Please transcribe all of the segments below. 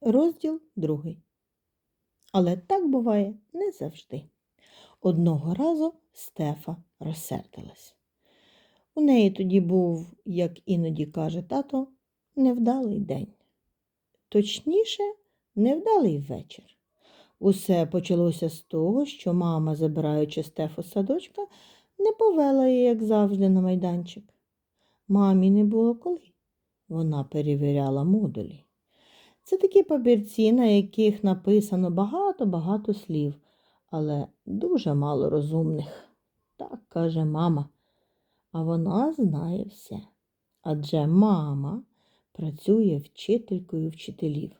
Розділ другий. Але так буває не завжди. Одного разу Стефа розсердилась. У неї тоді був, як іноді каже тато, невдалий день. Точніше, невдалий вечір. Усе почалося з того, що мама, забираючи Стефу з садочка, не повела її, як завжди, на майданчик. Мамі не було коли. Вона перевіряла модулі. Це такі папірці, на яких написано багато-багато слів, але дуже мало розумних. Так каже мама. А вона знає все. Адже мама працює вчителькою вчителів.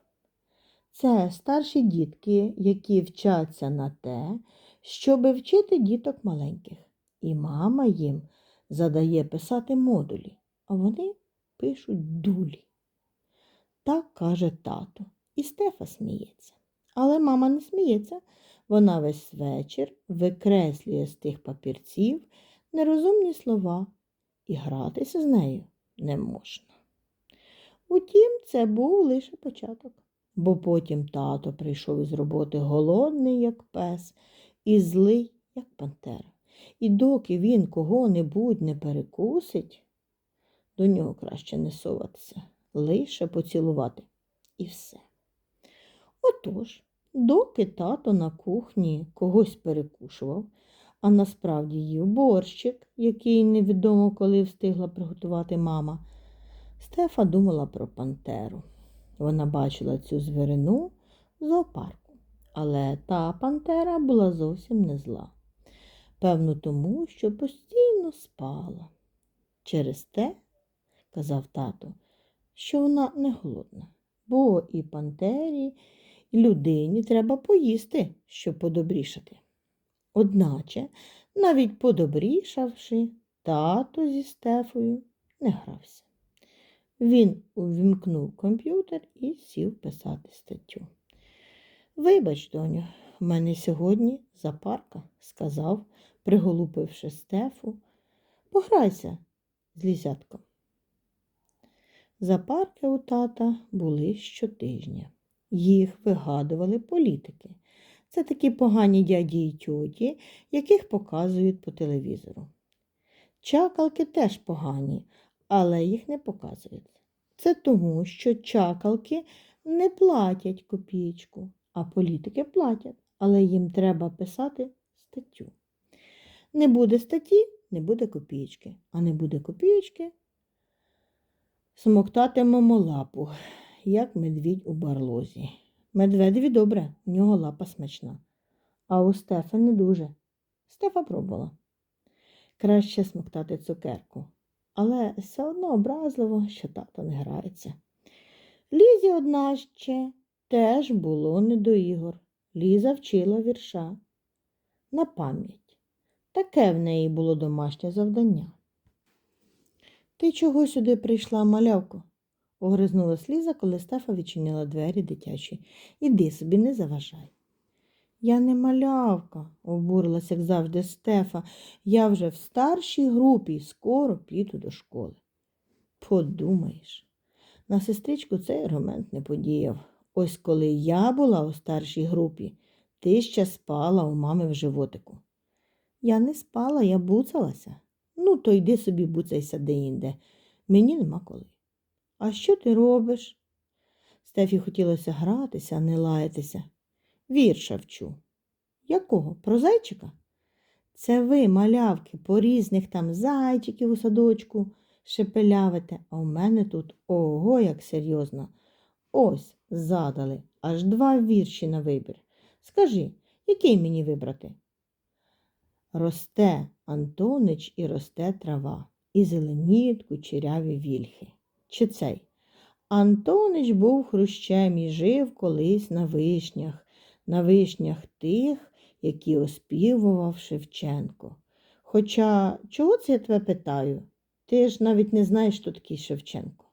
Це старші дітки, які вчаться на те, щоб вчити діток маленьких. І мама їм задає писати модулі, а вони пишуть дулі. Так каже тато. І Стефа сміється. Але мама не сміється. Вона весь вечір викреслює з тих папірців нерозумні слова, і гратися з нею не можна. Утім, це був лише початок, бо потім тато прийшов із роботи голодний, як пес, і злий, як пантера. І доки він кого-небудь не перекусить, до нього краще не соватися, лише поцілувати і все. Отож, доки тато на кухні когось перекушував, а насправді їв борщик, який невідомо коли встигла приготувати мама, Стефа думала про пантеру. Вона бачила цю звірину в зоопарку, але та пантера була зовсім не зла. Певно, тому, що постійно спала. Через те, казав тато, що вона не голодна, бо і пантері, і людині треба поїсти, щоб подобрішати. Одначе, навіть подобрішавши, тато зі Стефою не грався. Він увімкнув комп'ютер і сів писати статтю. Вибач, доню, в мене сьогодні запарка, сказав, приголупивши Стефу. Пограйся з лізятком. Запарки у тата були щотижня. Їх вигадували політики. Це такі погані дяді й тьоті, яких показують по телевізору. Чакалки теж погані, але їх не показують. Це тому, що чакалки не платять копійку, а політики платять, але їм треба писати статтю. Не буде статті, не буде копійки, а не буде копійки, смоктатимемо лапу, як медвідь у барлозі. Медведеві добре, у нього лапа смачна. А у Стефа не дуже. Стефа пробувала. Краще смоктати цукерку, але все одно образливо, що тато не грається. Лізі одна ще теж було не до ігор. Ліза вчила вірша на пам'ять. Таке в неї було домашнє завдання. Ти чого сюди прийшла, малявко? огризнулась Ліза, коли Стефа відчинила двері дитячі. Іди собі, не заважай. Я не малявка, обурилась, як завжди, Стефа. Я вже в старшій групі і скоро піду до школи. Подумаєш, на сестричку цей аргумент не подіяв. Ось коли я була у старшій групі, ти ще спала у мами в животику. Я не спала, я буцалася. Ну, то йди собі буцайся де-інде. Мені нема коли. А що ти робиш? Стефі хотілося гратися, а не лаятися. Вірша вчу. Якого? Про зайчика? Це ви, малявки, по різних там зайчиків у садочку шепелявите, а у мене тут ого, як серйозно. Ось задали аж два вірші на вибір. Скажи, який мені вибрати? Росте Антонич і росте трава, і зеленіють кучеряві вільхи. Чи цей? Антонич був хрущем і жив колись на вишнях, на вишнях тих, які оспівував Шевченко. Хоча чого це я тебе питаю? Ти ж навіть не знаєш, хто такий Шевченко.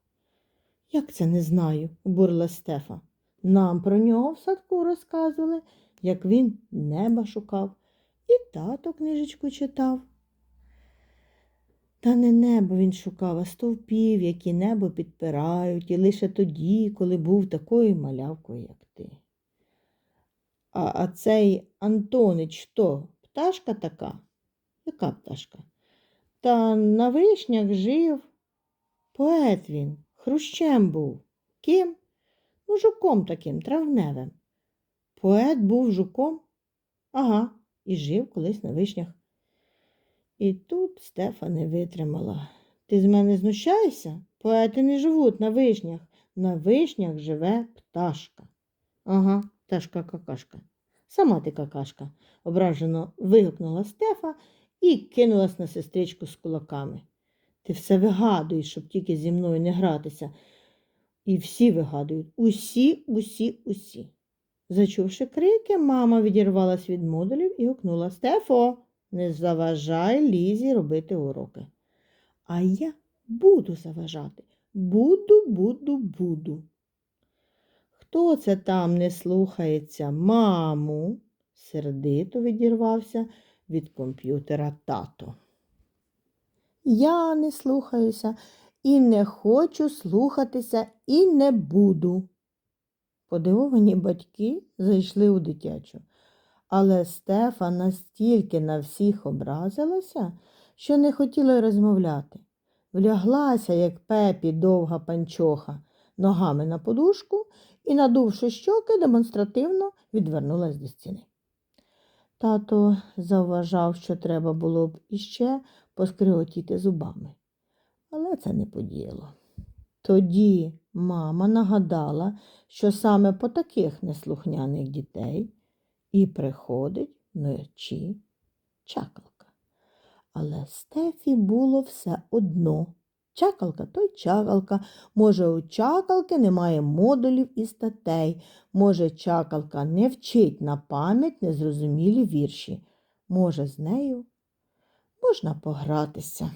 Як це не знаю? обурила Стефа. Нам про нього в садку розказували, як він неба шукав, і тато книжечку читав. Та не небо він шукав, а стовпів, які небо підпирають, і лише тоді, коли був такою малявкою, як ти. А, а цей Антонич то пташка така? Яка пташка? Та на вишнях жив. Поет він, хрущем був. Ким? Ну, жуком таким, травневим. Поет був жуком? Ага, і жив колись на вишнях. І тут Стефа не витримала. Ти з мене знущаєшся? Поети не живуть на вишнях. На вишнях живе пташка. Ага, пташка какашка. Сама ти какашка, ображено вигукнула Стефа і кинулась на сестричку з кулаками. Ти все вигадуєш, щоб тільки зі мною не гратися. І всі вигадують. Усі, усі, усі. Зачувши крики, мама відірвалась від модулів і гукнула Стефо, не заважай Лізі робити уроки. А я буду заважати. Буду, буду, буду. Хто це там не слухається маму? сердито відірвався від комп'ютера тато. Я не слухаюся і не хочу слухатися, і не буду. Подивовані батьки зайшли у дитячу, але Стефа настільки на всіх образилася, що не хотіла розмовляти. Вляглася, як пепі довга панчоха, ногами на подушку і, надувши щоки, демонстративно відвернулась до стіни. Тато завважав, що треба було б іще поскриготіти зубами, але це не подіяло. Тоді мама нагадала, що саме по таких неслухняних дітей і приходить вночі чакалка. Але Стефі було все одно. Чакалка то й чакалка. Може, у чакалки немає модулів і статей. Може, чакалка не вчить на пам'ять незрозумілі вірші. Може, з нею можна погратися.